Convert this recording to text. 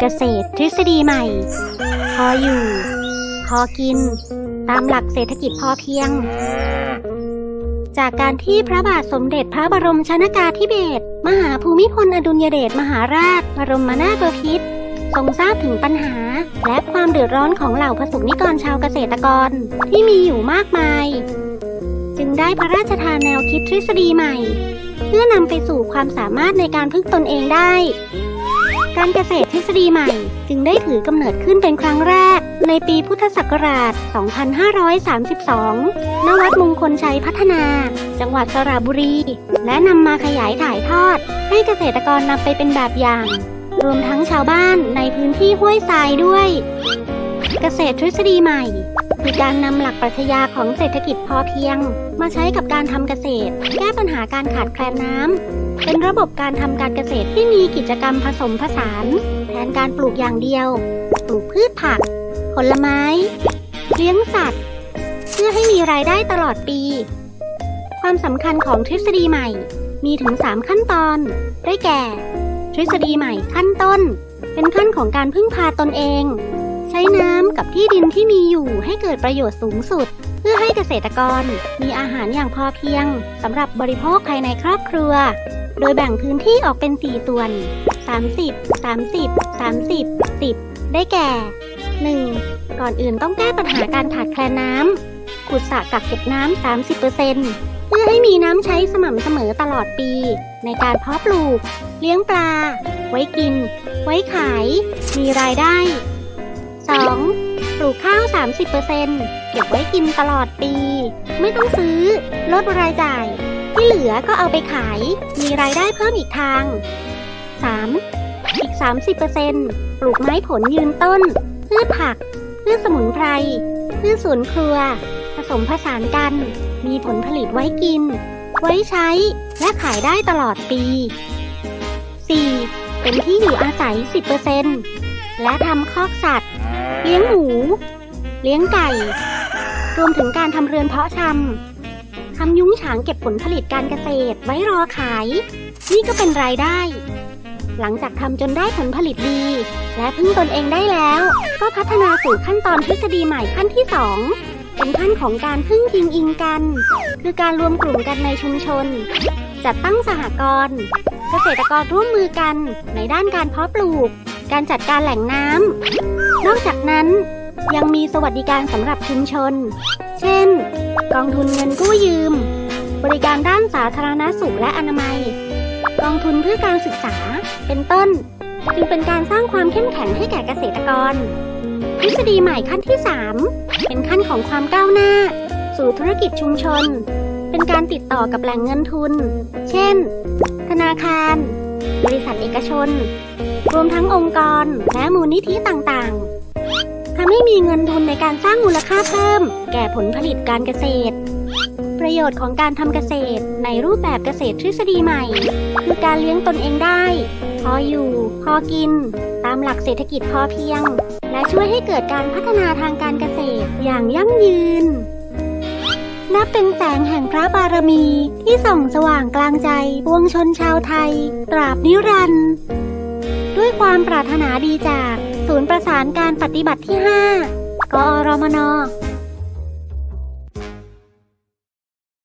เกษตรทฤษฎีใหม่ พออยู่ พอกิน ตามหลักเศรษฐกิจพอเพียง จากการที่พระบาทสมเด็จพระบรมชนากาธิเบศรมหาภูมิพลอดุลยเดชมหาราช บรมนาถบพิตรทรงทราบถึงปัญหา และความเดือดร้อนของเหล่าประสบนิกรชาวเกษตรกรที่มีอยู่มากมาย จึงได้พระราชทานแนวคิดทฤษฎีใหม่ เพื่อนำไปสู่ความสามารถในการพึ่งตนเองได้ การเกษตร ฤษฎีใหม่ จึงได้ถือกำเนิดขึ้นเป็นครั้งแรก ในปีพุทธศักราช 2532 ณ วัดมงคลชัยพัฒนา จังหวัดสระบุรี และนำมาขยายถ่ายทอด ให้เกษตรกรนำไปเป็นแบบอย่าง รวมทั้งชาวบ้านในพื้นที่ห้วยทรายด้วย เกษตรทฤษฎีใหม่คือการนำหลักปรัชญาของเศรษฐกิจพอเพียง มาใช้กับการทำเกษตร แก้ปัญหาการขาดแคลนน้ำเป็นระบบการทำการเกษตรที่มีกิจกรรมผสมผสาน นการปลูกอย่างเดียว ปลูกพืชผัก ผลไม้ เลี้ยงสัตว์ เพื่อให้มีรายได้ตลอดปี ความสำคัญของทฤษฎีใหม่ มีถึง 3 ขั้นตอน ได้แก่ ทฤษฎีใหม่ขั้นต้น เป็นขั้นของการพึ่งพาตนเอง ใช้น้ำกับที่ดินที่มีอยู่ให้เกิดประโยชน์สูงสุด เพื่อให้เกษตรกรมีอาหารอย่างพอเพียงสำหรับบริโภคภายในครอบครัว โดยแบ่งพื้นที่ออกเป็น 4 ส่วน 30 30 30 10 ได้แก่ 1. ก่อนอื่นต้องแก้ปัญหาการขาดแคลนน้ำ ขุดสระกักเก็บน้ำ 30%เพื่อให้มีน้ำใช้สม่ำเสมอตลอดปี ในการเพาะปลูก เลี้ยงปลา ไว้กิน ไว้ขาย มีรายได้ 2. ปลูกข้าว 30%เก็บไว้กินตลอดปี ไม่ต้องซื้อ ลดรายจ่าย ที่เหลือก็เอาไปขาย มีรายได้เพิ่มอีกทาง 3. อีก 30%ปลูกไม้ผลยืนต้น พืชผัก พืชสมุนไพร พืชสวนครัว ผสมผสานกัน มีผลผลิตไว้กิน ไว้ใช้ และขายได้ตลอดปี 4. เป็นที่อยู่อาศัย 10%และทำคอกสัตว์ เลี้ยงหมู เลี้ยงไก่ รวมถึงการทำเรือนเพาะชำทำยุ้งฉางเก็บผลผลิตการเกษตรไว้รอขาย นี่ก็เป็นรายได้ หลังจากทำจนได้ผลผลิตดี และพึ่งตนเองได้แล้ว ก็พัฒนาสู่ขั้นตอนทฤษฎีใหม่ขั้นที่ 2 เป็นขั้นของการพึ่งพิงอิงกัน คือการรวมกลุ่มกันในชุมชน จัดตั้งสหกรณ์เกษตรกรร่วมมือกันในด้านการเพาะปลูก การจัดการแหล่งน้ำนอกจากนั้นยังมีสวัสดิการสำหรับชุมชน เช่น กองทุนเงินกู้ยืม บริการด้านสาธารณสุขและอนามัย กองทุนเพื่อการศึกษา เป็นต้น จึงเป็นการสร้างความเข้มแข็งให้แก่เกษตรกร ทฤษฎีใหม่ขั้นที่ 3 เป็นขั้นของความก้าวหน้า สู่ธุรกิจชุมชน เป็นการติดต่อกับแหล่งเงินทุน เช่น ธนาคาร บริษัทเอกชน รวมทั้งองค์กร และมูลนิธิต่างๆทำให้มีเงินทุนในการสร้างมูลค่าเพิ่ม แก่ผลผลิตการเกษตร ประโยชน์ของการทำเกษตร ในรูปแบบเกษตรทฤษฎีใหม่ คือการเลี้ยงตนเองได้ พออยู่ พอกิน ตามหลักเศรษฐกิจพอเพียง และช่วยให้เกิดการพัฒนาทางการเกษตรอย่างยั่งยืน นับเป็นแสงแห่งพระบารมีที่ส่องสว่างกลางใจปวงชนชาวไทย ตราบนิรันดร์ด้วยความปรารถนาดีจาก ศูนย์ประสานการปฏิบัติที่ 5 กอรมน